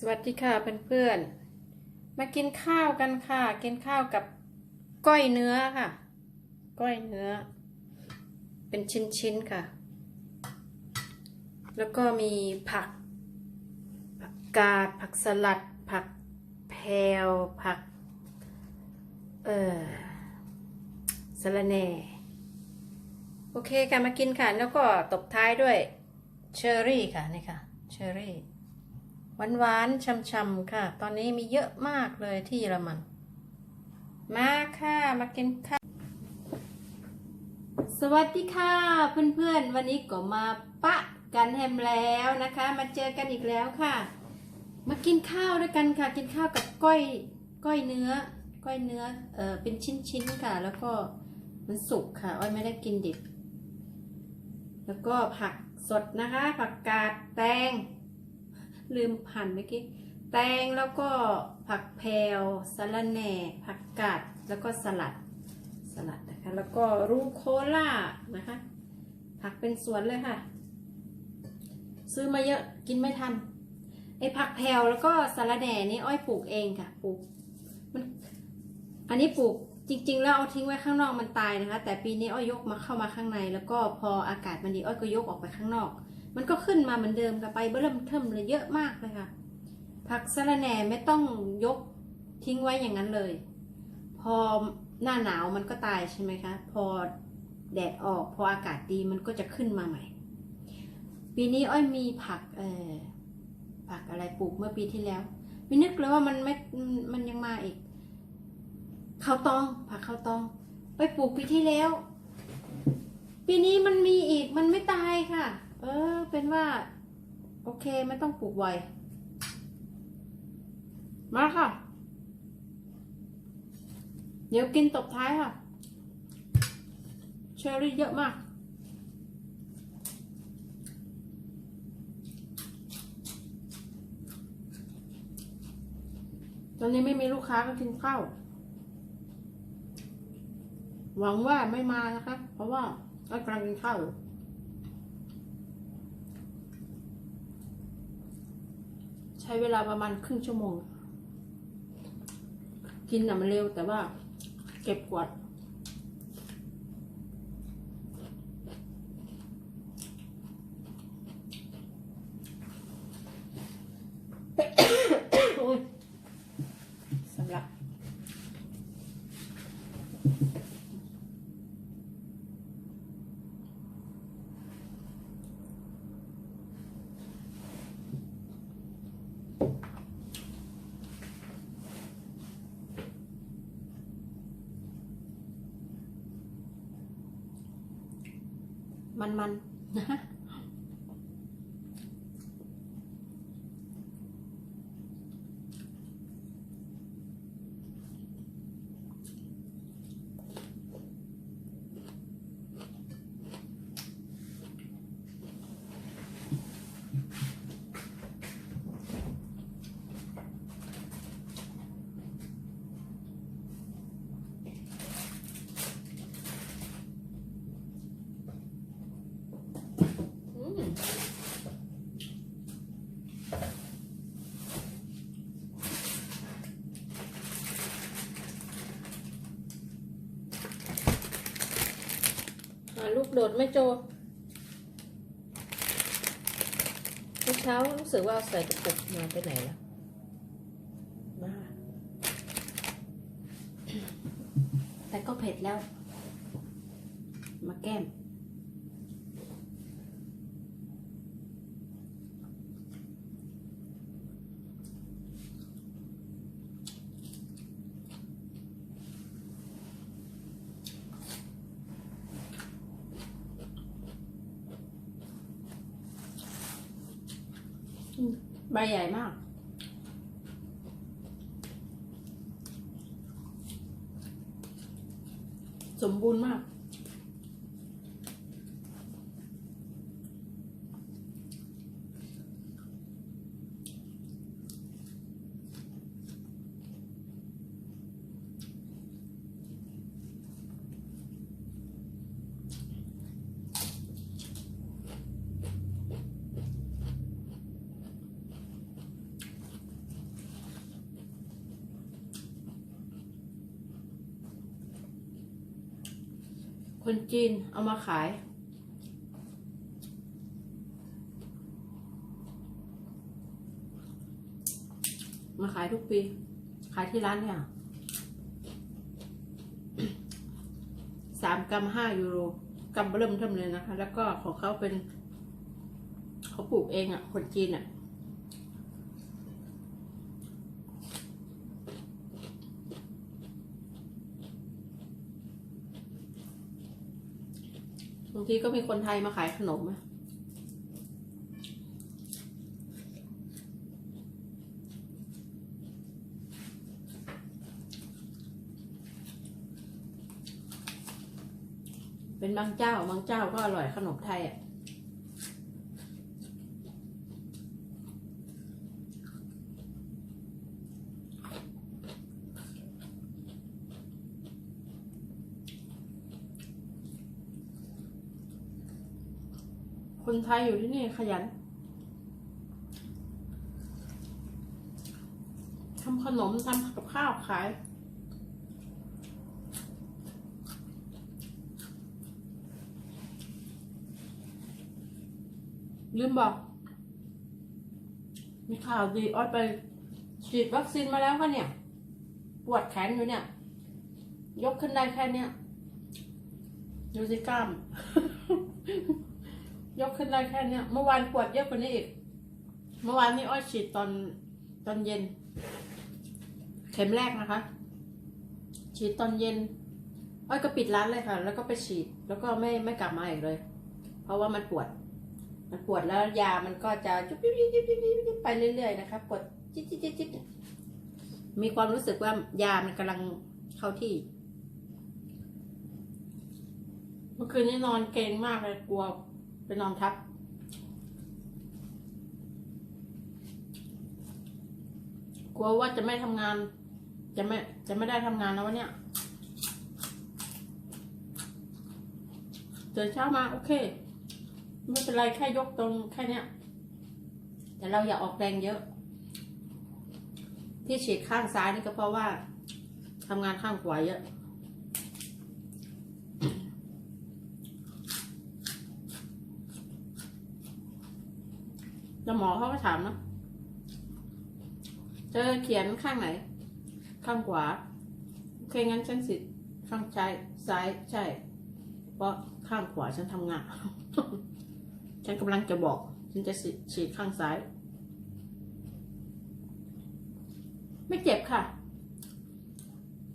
สวัสดีค่ะเพื่อนๆ มากินข้าวกันค่ะ กินข้าวกับก้อยเนื้อค่ะ ก้อยเนื้อ เป็นชิ้นๆค่ะ แล้วก็มีผัก ผักกาด ผักสลัด ผักแพรวผัก เอ่อสะระแหน่ โอเคค่ะมากินค่ะ แล้วก็ตบท้ายด้วยเชอร์รี่ค่ะนี่ค่ะ เชอร์รี่ หวานหวานๆช่ำๆค่ะ ตอนนี้มีเยอะมากเลยที่เยอรมัน มาค่ะ มากินข้าวสวัสดีค่ะ เพื่อนๆ วันนี้ก็มาปะกันแฮมแล้วนะคะ มาเจอกันอีกแล้วค่ะ มากินข้าวด้วยกันค่ะ กินข้าวกับก้อย ก้อยเนื้อ ก้อยเนื้อ เออเป็นชิ้นๆค่ะ แล้วก็มันสุกค่ะ อ้อยไม่ได้กินดิบ แล้วก็ผักสดนะคะ ผักกาดแตง ลืมหั่นเมื่อกี้ แตงแล้วก็ผักแพรวสะระแหน่ ผักกาด แล้วก็สลัด สลัดนะคะ แล้วก็รูโคล่านะคะ ผักเป็นสวนเลยค่ะ ซื้อมาเยอะ กินไม่ทัน ไอ้ผักแพรวแล้วก็สะระแหน่นี่อ้อยปลูกเองค่ะ ปลูก มัน อันนี้ปลูกจริงๆ แล้วเอาทิ้งไว้ข้างนอกมันตายนะคะ แต่ปีนี้อ้อยยกมาเข้ามาข้างใน แล้วก็พออากาศมันดีอ้อยก็ยกออกไปข้างนอก มันก็ขึ้นมาเหมือนเดิมค่ะไปเบิ่มเทิมเลยเยอะมากเลยค่ะ ผักสะระแหน่ไม่ต้องยกทิ้งไว้อย่างนั้นเลย พอหน้าหนาวมันก็ตายใช่ไหมคะ พอแดดออกพออากาศดีมันก็จะขึ้นมาใหม่ ปีนี้อ้อยมีผักเออผักอะไรปลูกเมื่อปีที่แล้วไม่นึกเลยว่ามันไม่มันยังมาอีกข้าวตอง ผักข้าวตอง ไปปลูกปีที่แล้ว ปีนี้มันมีอีกมันไม่ตายค่ะ เออ เป็นว่า โอเคไม่ต้องปลูกไวมาค่ะ เดี๋ยวกินตบท้ายค่ะ เชอรี่เยอะมาก ตอนนี้ไม่มีลูกค้าก็กินข้าว หวังว่าไม่มานะคะ เพราะว่าก็กำลังกินข้าวอยู่ใช้เวลาประมาณครึ่งชั่วโมง กินน่ะมันเร็วแต่ว่าเก็บกวาด โอ้ยสำหรับ มันมันๆนะ อืมหาลู กโดดไม่โจเมื่อเช้ารู้สึกว่าใส่กระปุกมาไปไหนแล้วมาแต่ก็เผ็ดแล้ว มาแก้ม ใบใหญ่มาก สมบูรณ์มาก คนจีนเอามาขาย มาขายทุกปี ขายที่ร้านเนี่ยสามกรัมห้ายูโรกรัมเริ่มเทิมเลยนะคะ แล้วก็ของเขาเป็น เขาปลูกเองอะ่ะ คนจีนอะ่ะ บางทีก็มีคนไทยมาขายขนมอะเป็นบางเจ้าบางเจ้าก็อร่อยขนมไทยอะ คนไทยอยู่ที่นี่ขยันทำขนมทำกับข้าวขาย ลืมบอก มีข่าวดีออดไปฉีดวัคซีนมาแล้วค่ะเนี่ย ปวดแขนอยู่เนี่ย ยกขึ้นได้แค่เนี้ยดูสิกล้าม ยกขึ้นได้แค่เนี้ยเมื่อวานปวดเยอะกว่านี้อีก เมื่อวานนี้อ้อยฉีดตอนตอนเย็น เข็มแรกนะคะ ฉีดตอนเย็น อ้อยก็ปิดร้านเลยค่ะ แล้วก็ไปฉีดแล้วก็ไม่ไม่กลับมาอีกเลย เพราะว่ามันปวด มันปวดแล้วยามันก็จะจุ๊บจิ๊บจิ๊บจิ๊บจิ๊บไปเรื่อยๆนะคะปวดจิ๊บจิ๊บจิ๊บจิ๊บมีความรู้สึกว่ายามันกำลังเข้าที่เมื่อคืนนี้นอนเกรงมากเลยกลัว ไปนอนทับกลัวว่าจะไม่ทำงาน จะไม่ จะไม่ได้ทำงานแล้ววันเนี้ยตื่นเช้ามาโอเค ไม่เป็นไรแค่ยกตรงแค่เนี้ย แต่เราอย่าออกแรงเยอะ ที่ฉีดข้างซ้ายนี่ก็เพราะว่าทำงานข้างขวาเยอะ แล้วหมอเขาก็ถามนะเธอเขียนข้างไหน ข้างขวา โอเคงั้นฉันสิข้างซ้ายซ้ายใช่ เพราะข้างขวาฉันทำงาน ฉันกำลังจะบอก ฉันจะฉีดข้างซ้าย ไม่เจ็บค่ะ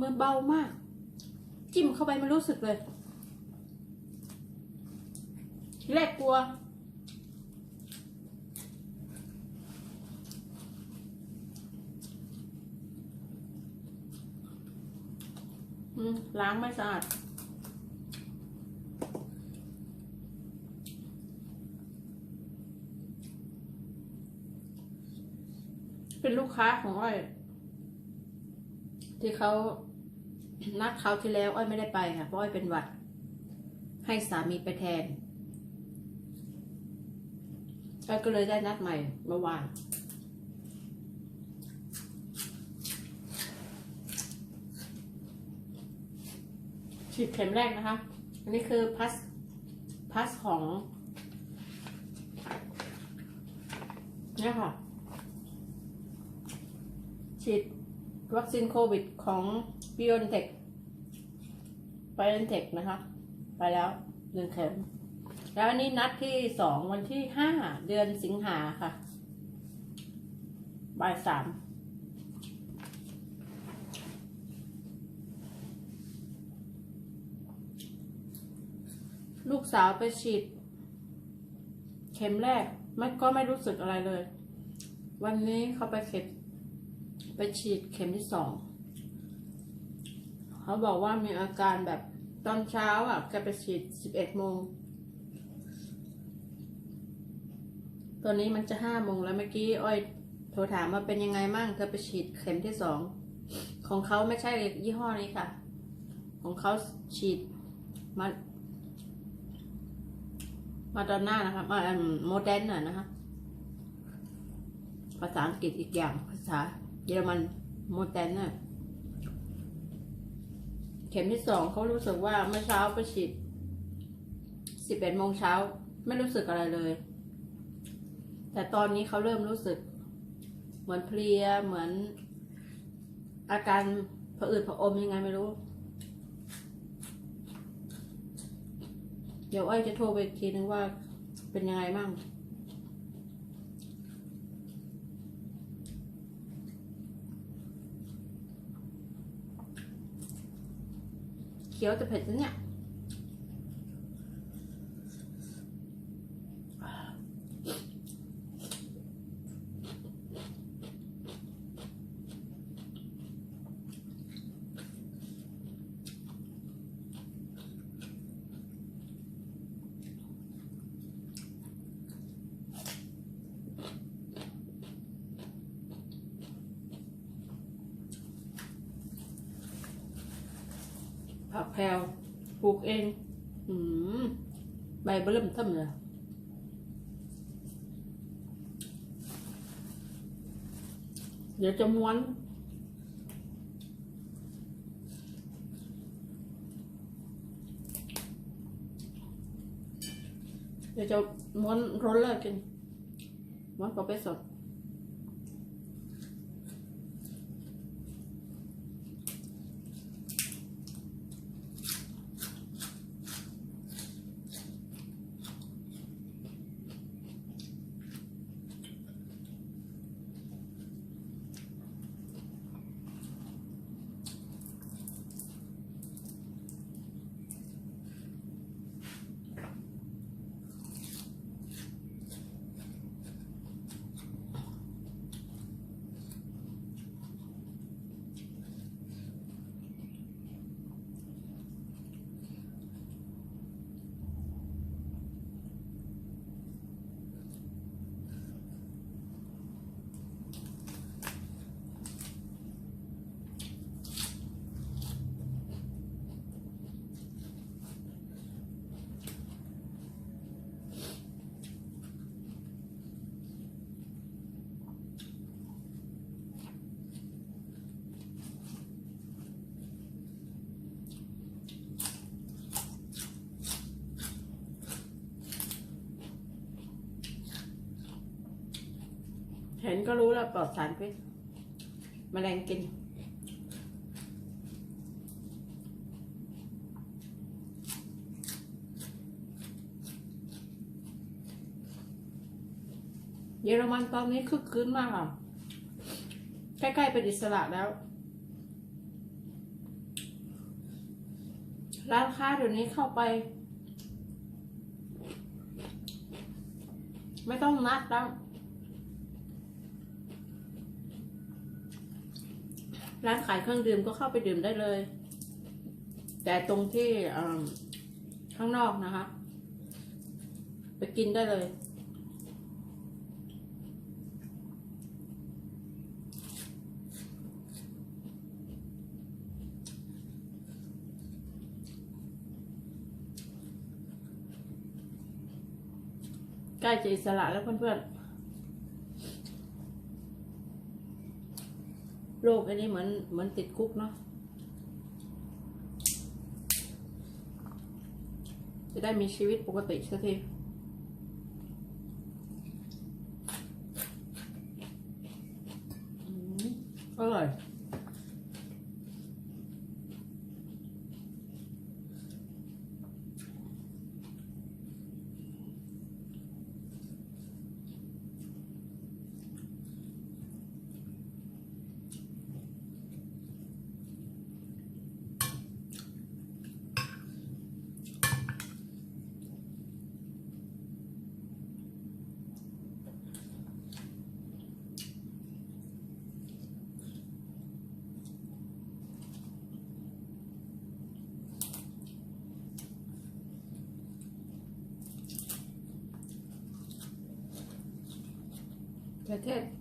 มือเบามาก จิ้มเข้าไปไมันรู้สึกเลยแรกกลัว ล้างไม่สะอาดเป็นลูกค้าของอ้อย ที่เขานัดเขาที่แล้ว อ้อยไม่ได้ไปค่ะเพราะอ้อยเป็นหวัด ให้สามีไปแทนอ้อยก็เลยได้นัดใหม่เมื่อวาน ฉีดเข็มแรกนะคะ อันนี้คือพัสพัสของเนี่ยค่ะ ฉีดวัคซีนโควิดของ b i o n t e c h b i o n t e c h นะคะ ไปแล้วหนึ่งเข็ม แล้วอันนี้นัดที่สองวันที่ห้าเดือนสิงหาค่ะบ่ายสาม ลูกสาวไปฉีด เข็มแรกไม่ก็ไม่รู้สึกอะไรเลย วันนี้เขาไปเข็มไปฉีดเข็มที่สอง เขาบอกว่ามีอาการแบบตอนเช้าอะแกไปฉีดสิบเอ็ดโมง ตอนนี้มันจะห้าโมงแล้วเมื่อกี้อ้อยโทรถามว่าเป็นยังไงมั่งเธอไปฉีดเข็มที่สอง ของเขาไม่ใช่ยี่ห้อนี้ค่ะ ของเขาฉีดมา มาดอนน่านะคะมาโมเดนน่ะนะคะ ภาษาอังกฤษอีกอย่าง ภาษาเยอรมันโมเดนน่ะ เข็มที่สองเขารู้สึกว่าเมื่อเช้าไปฉีดสิบเอ็ดโมงเช้า ไม่รู้สึกอะไรเลย แต่ตอนนี้เขาเริ่มรู้สึก เหมือนเพลีย เหมือนอาการผะอืดผะอมยังไงไม่รู้ เดี๋ยวอ้อยจะโทรไปอีกทีนึงว่าเป็นยังไงบ้างเคี้ยวจะเผ็ดนะเนี่ย ผักแพรวปลูกเอง อืมใบเบิ่มเทิ่มเลยเดี๋ยวจะม้วนเดี๋ยวจะม้วนโรลเลอร์กินม้วนปอเปสด ก็รู้แล้วปลอดสารพิษมแมลงกิน เยอรมันตอนนี้คึกคืนมากอะใกล้ๆเป็นอิสระแล้ว ร้านค้าเดี๋ยวนี้เข้าไป ไม่ต้องนัดแล้ว ร้านขายเครื่องดื่มก็เข้าไปดื่มได้เลย แต่ตรงที่ข้างนอกนะคะ ไปกินได้เลย ใกล้จะอิสระแล้วเพื่อนๆ โรคอันนี้เหมือนเหมือนติดคุกเนาะจะได้มีชีวิตปกติสักทีอร่อย ปร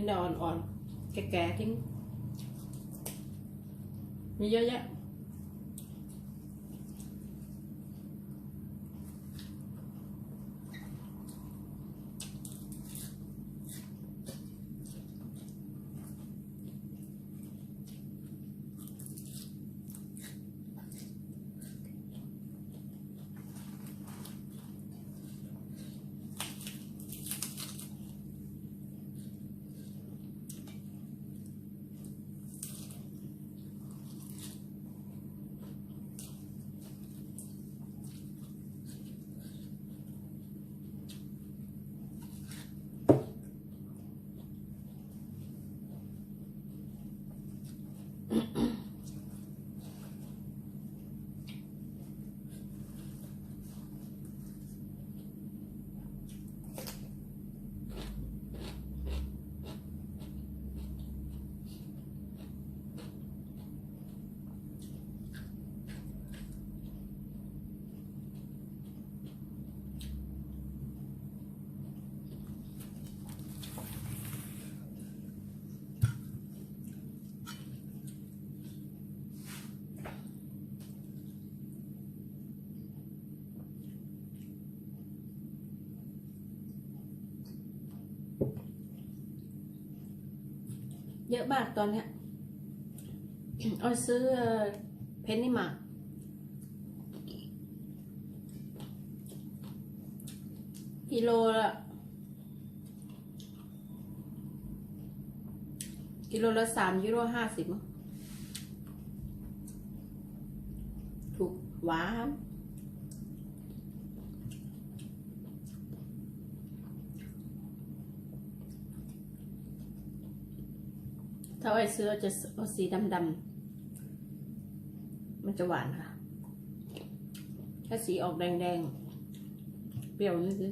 ะเทศกินแต่อ่อนๆ แก่ๆทิ้ง มีเยอะแยะ เยอะมากตอนเนี้ยเอซื้อเพนนี่มากิโลละกิโลละสามยูโรห้าสิบมั้งถูกหวาน ถ้าไอ้ซื้อจะเอาสีดำๆ มันจะหวานค่ะ ถ้าสีออกแดงๆ เปรี้ยวนิดนึ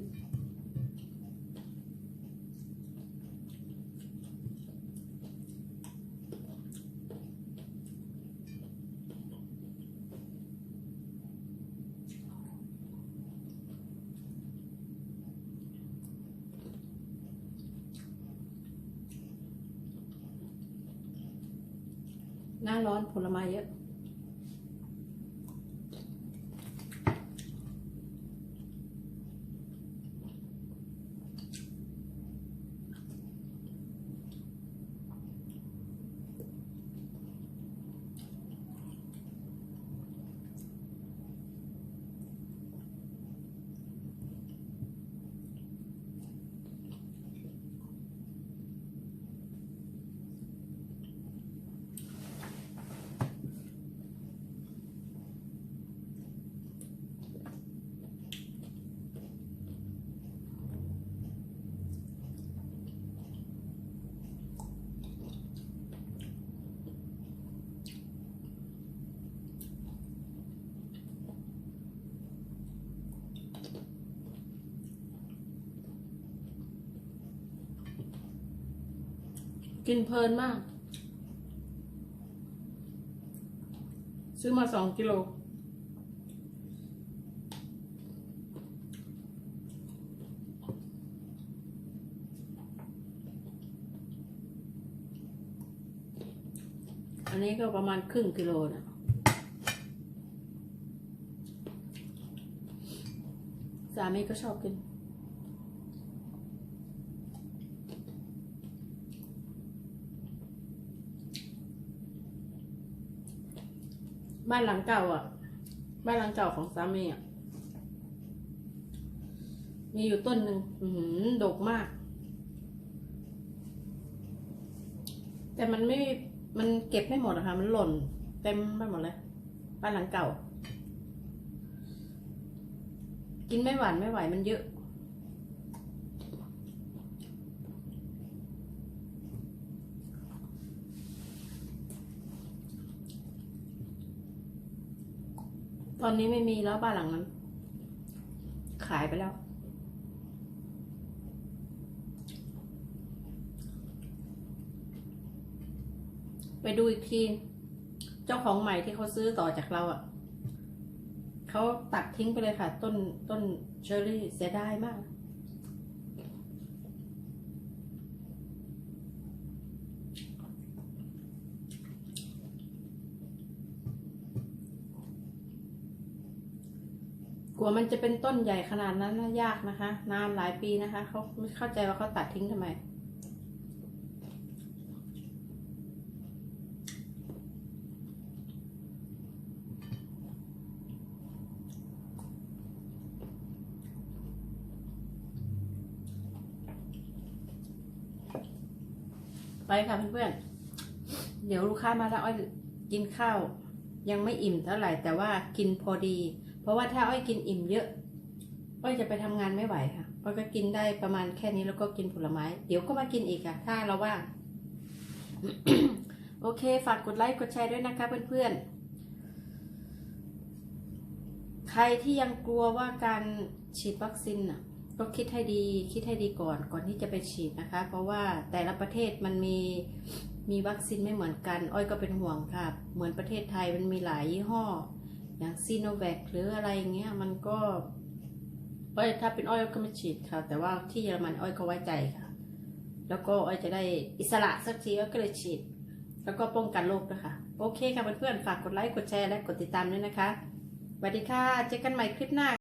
หน้าร้อนผลไม้เยอะ กินเพลินมาก ซื้อมาสองกิโล อันนี้ก็ประมาณครึ่งกิโลนะสามีก็ชอบกิน บ้านหลังเก่าอะ บ้านหลังเก่าของสามีอะ มีอยู่ต้นหนึ่งอือหือดกมาก แต่มันไม่ มันเก็บไม่หมดอะค่ะ มันหล่น เต็มไปหมดเลย บ้านหลังเก่า กินไม่หวานไม่ไหวมันเยอะ ตอนนี้ไม่มีแล้วบ้านหลังนั้น ขายไปแล้ว ไปดูอีกที เจ้าของใหม่ที่เขาซื้อต่อจากเราอะ่ะเขาตัดทิ้งไปเลยค่ะ ต้นต้นเชอร์รี่เสียดายมาก กลัวมันจะเป็นต้นใหญ่ขนาดนั้นนะยากนะคะ นานหลายปีนะคะ เขาไม่เข้าใจว่าเขาตัดทิ้งทำไม ไปค่ะเพื่อนๆ เดี๋ยวลูกค้ามาแล้วอ้อยกินข้าว ยังไม่อิ่มเท่าไหร่แต่ว่ากินพอดี เพราะว่าถ้าอ้อยกินอิ่มเยอะ อ้อยจะไปทำงานไม่ไหวค่ะ อ้อยก็กินได้ประมาณแค่นี้แล้วก็กินผลไม้ เดี๋ยวก็มากินอีกค่ะ ถ้าเราว่างโอเค ฝากกดไลค์กดแชร์ด้วยนะคะเพื่อนๆ ใครที่ยังกลัวว่าการฉีดวัคซีนน่ะก็คิดให้ดีคิดให้ดีก่อนก่อนที่จะไปฉีดนะคะ เพราะว่าแต่ละประเทศมันมีมีวัคซีนไม่เหมือนกัน อ้อยก็เป็นห่วงค่ะ เหมือนประเทศไทยมันมีหลายยี่ห้อ อย่างซีโนแวคหรืออะไรอย่างเงี้ยมันก็อ้อยถ้าเป็นอ้อยก็ไม่ฉีดค่ะ แต่ว่าที่เยอรมันอ้อยก็ไว้ใจค่ะ แล้วก็อ้อยจะได้อิสระสักทีก็เลยฉีด แล้วก็ป้องกันโรคด้วยค่ะ โอเคค่ะเพื่อนๆฝากกดไลค์กดแชร์และกดติดตามด้วยนะคะสวัสดีค่ะเจอกันใหม่คลิปหน้า